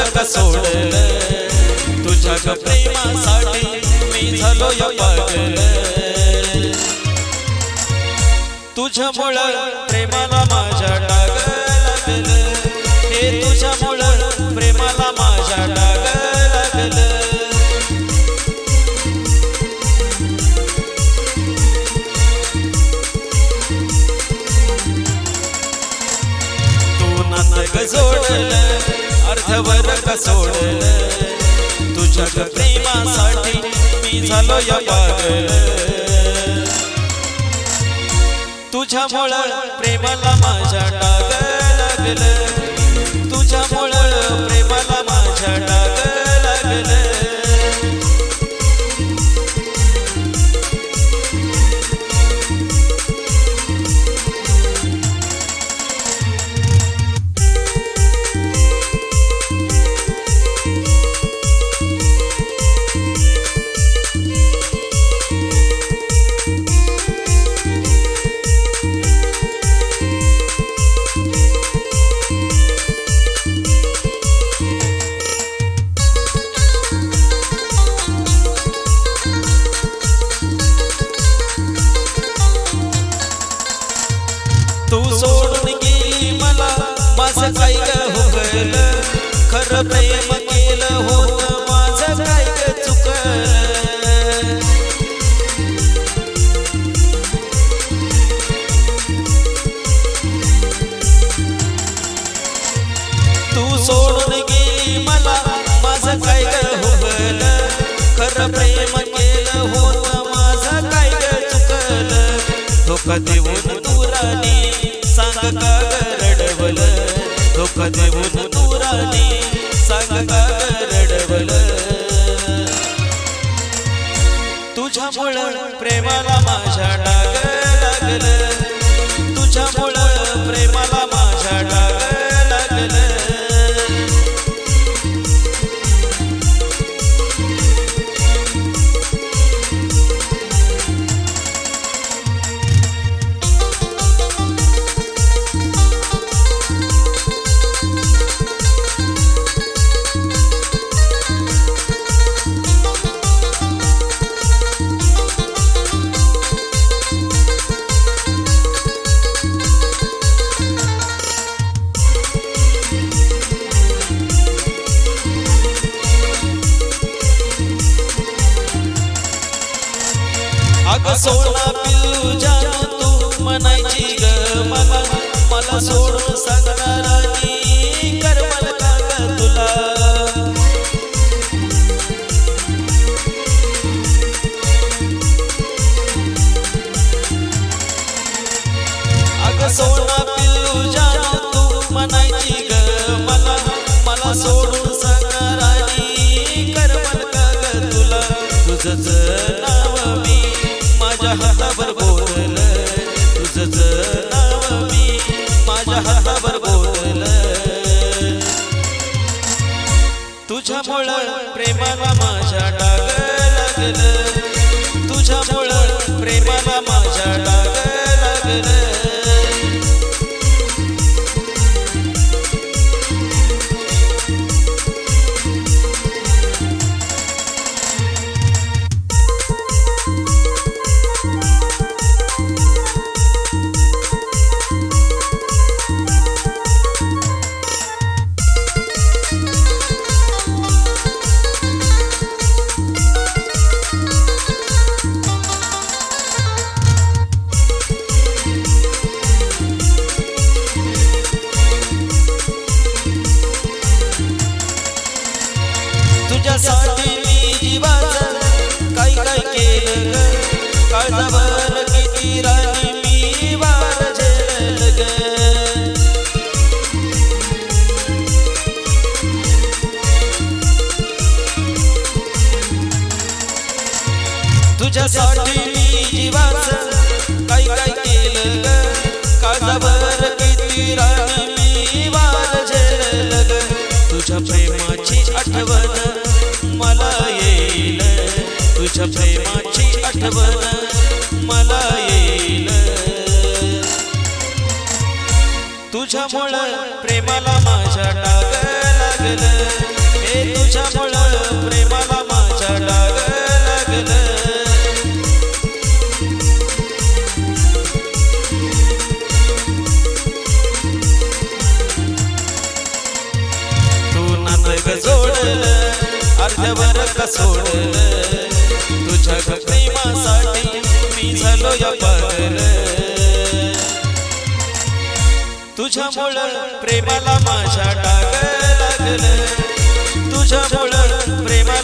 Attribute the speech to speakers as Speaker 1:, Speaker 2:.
Speaker 1: जोडलं सोडलं. तुझ्या प्रेमासाठी मी झालो या पागल. तुझ्यामुळं प्रेमाला माझ्या डाग लागलं. हे तुझ्यामुळं प्रेमाला माझ्या डाग लागलं. तू नातक जोडलं अर्धवर का तुझ्या प्रेमासाठी मी झालो या पागल. तुझ्यामुळं प्रेमाला माझ्या डाग लागलं. तू सोडून गेली मला. माझं काय हो हुकलं खरं प्रेम केलं हो माझं काय चुक चुकलं? तू सोडून गेली मला माझं काय हो हुकलं खरं प्रेम केलं हो माझं काय चुकलं? धोका देऊन तुरानी सांग का रडवल रडवलं धोका देऊन तुरानी सांग का रडवल तुझ्यामुळं प्रेमाला माझ्या डाग लागलं. सोडा पिल्लू जानू तू म्हणायची ग मला मला सोडून सांगणारानी करमल का तुला. अगं पिल्लू जानू तू म्हणायची ग मला मला सोडून ग किती राणी मी वार तुझ्यासाठी मी जीवाचं काय काय केलं का काळजावर किती राणी तुझ्यामुळं प्रेमाला माझ्या डाग लागलं. हे तुझ्यामुळं प्रेमाला माझ्या डाग लागलं. तू नातं ग जोडलं अर्ध्यावर सोडलं. तुझ्या प्रेमासाठी मी झालो या पागल. तुझ्यामुळं प्रेमाला माझ्या डाग लागलं. तुझ्यामुळं प्रेमा